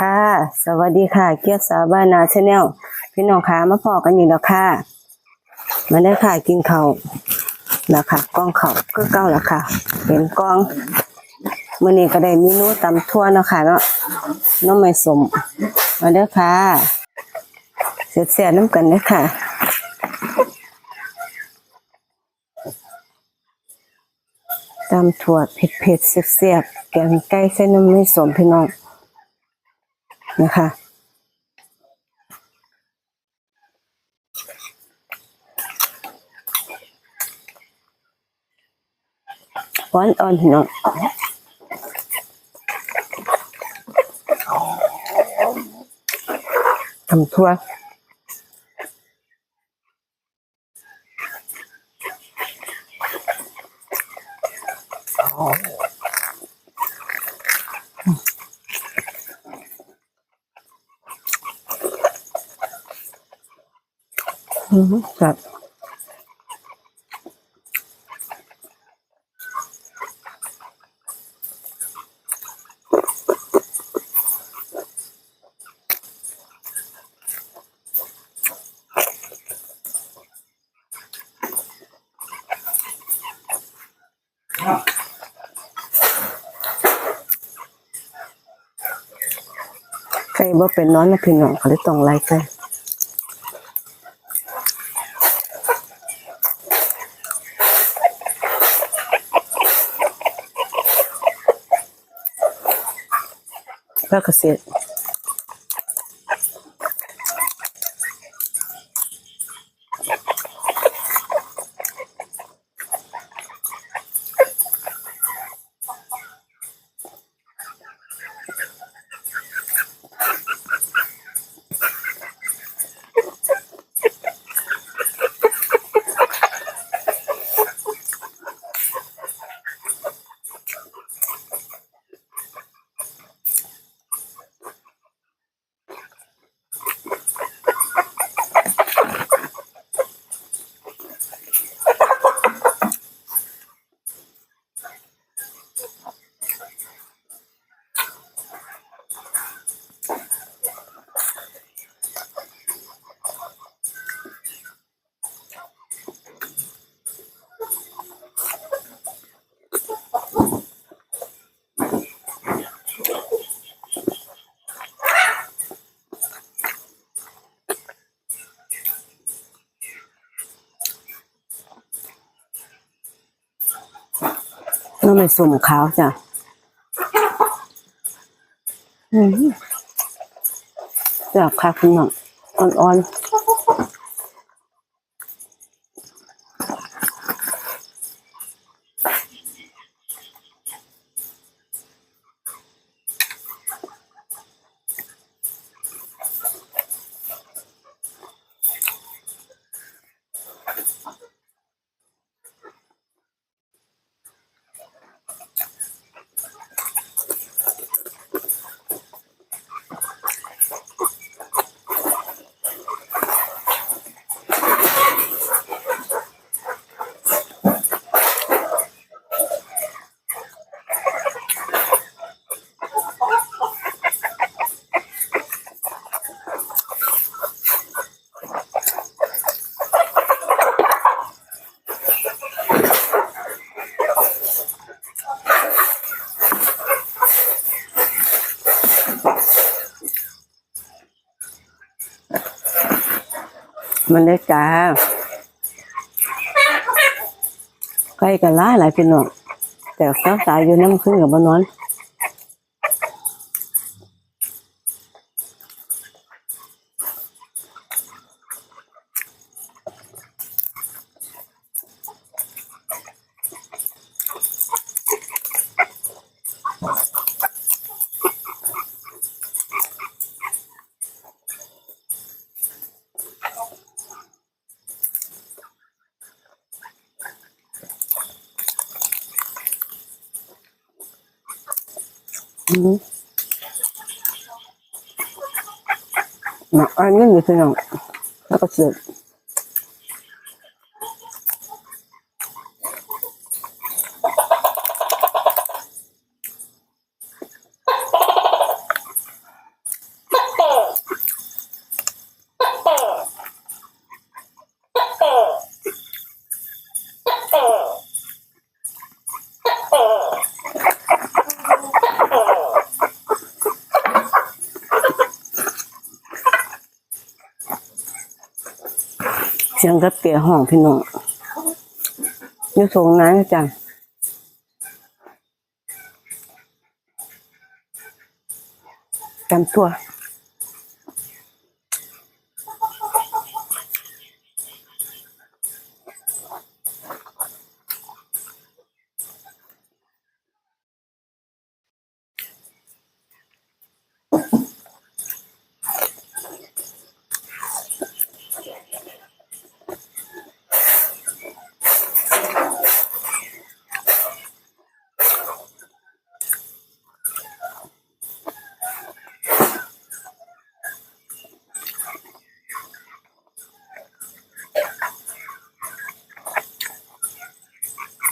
ค่ะ สวัสดีค่ะ เกียรติสาวบ้านนาชาแนลพี่น้องขามาพอกันอยู่แล้วค่ะมาได้ค่ะกินเข้าวแล้วค่ะกล้องเข้าก็เก้าแล้วค่ะ เป็นกล้องมื้อนี้ก็ได้เมนูตำทั่วเนาะค่ะเนาะน้องไม่สมมาเด้ค่ะเสียๆน้ำกันเด้อค่ะตำถั่วเผ็ดๆเสียบๆแกงไก่เส้นน้ำไม่สมพี่น้อง นะคะ หวานอ่อนพี่น้องทำทั่ว อืมครับใครบ่เป็นน้อนนะพี่น้องเขาเลยต้องไล่ใส่แล้วก็เสร็จน้ำมันสุ่มขาวจ้ะอืมจากค่ะคุณหมออ่อนๆ มันได้จ้าใกล้กันหลายหลายพี่น้องแต่สาวสายอยู่น้ำขึ้นกับบ้านนอน อืมหนักอันนี้อยู่พี่น้องแล้วก็เสร็จ สียงกระเปียห้องพี่น้องอยู่ตรงนั้นจ้ะจำตัว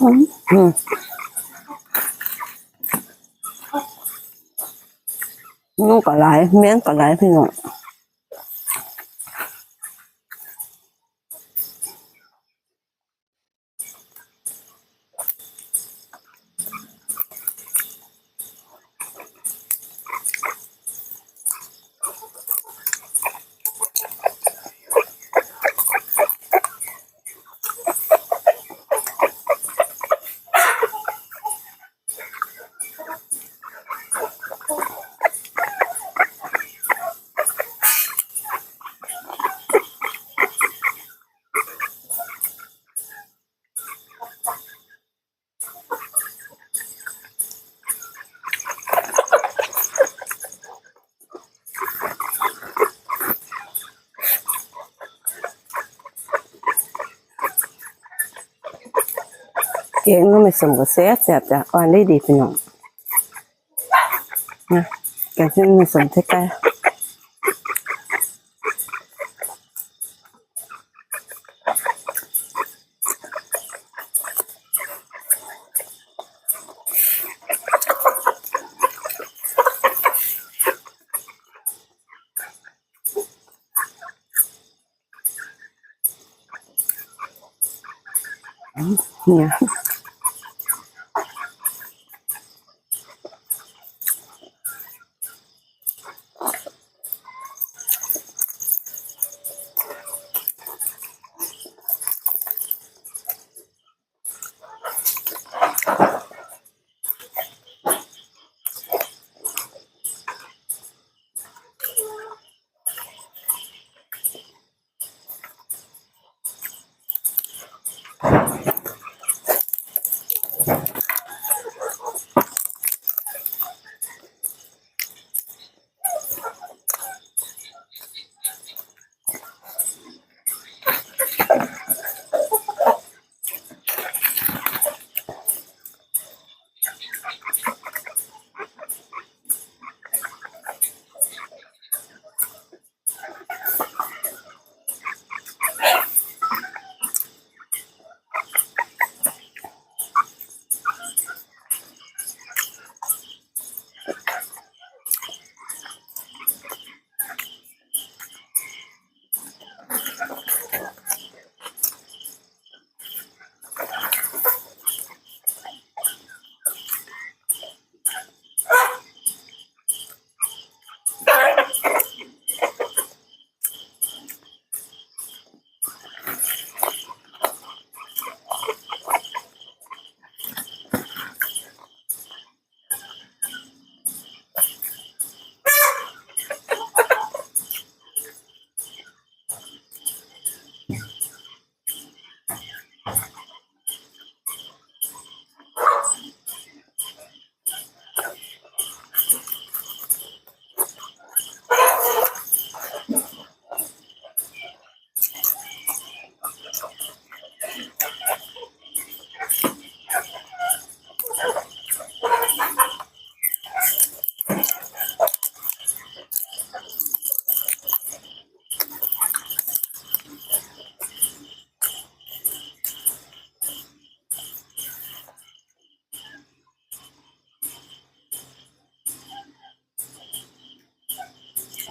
นูก็หลายแม่งก็หลายพี่น้อง ก่งก็ไม่สมกับแซ่บแซ่บจ้ะอ่อนได้ดีพี่น้องนะแกงซึ่งไม่สมใช่ไก่เนี่ย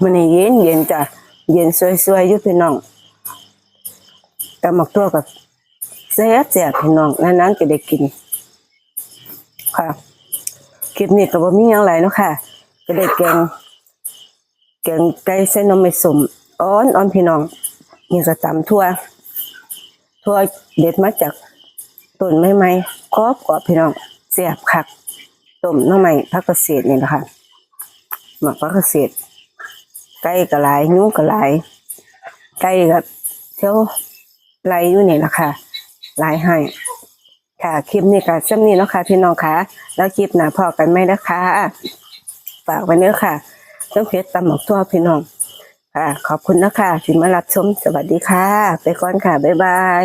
มันเย็นเย็นจ้ะเย็นสวยๆอยู่พี่น้องตำหมักตัวกับแซ่บแซ่บพี่น้องนานๆจะได้กิน ค่ะคลิปนี้ก็บ่มีหยังหลายเนาะค่ะ ก็ได้แกงแกงไก่ใส่หน้ำไม่สมอ้อนอ้อนพี่น้องนี่ก็ตำทั่วทั่วเด็ดมาจากต้นไม้ไม้กรอบกรอบพี่น้องเสียบคักต้มน้ำไม้พักเกษตรนี่แหละคะหมักพักเกษตร ไก่กระหลายนูกระหลายไก่กับเที่ยวไรอยู่นี่แหละค่ะหลายให้ค่ะคลิปนี้ก็จำนี้เนาะค่ะพี่น้องค่ะ แล้วคลิปหน้าพอกันไหมนะคะฝากไว้เนื้อค่ะต้องเพชรตำหมกทั่วพี่น้องค่ะ ขอบคุณนะคะที่มารับชมสวัสดีค่ะ ไปก่อนค่ะ บ๊ายบาย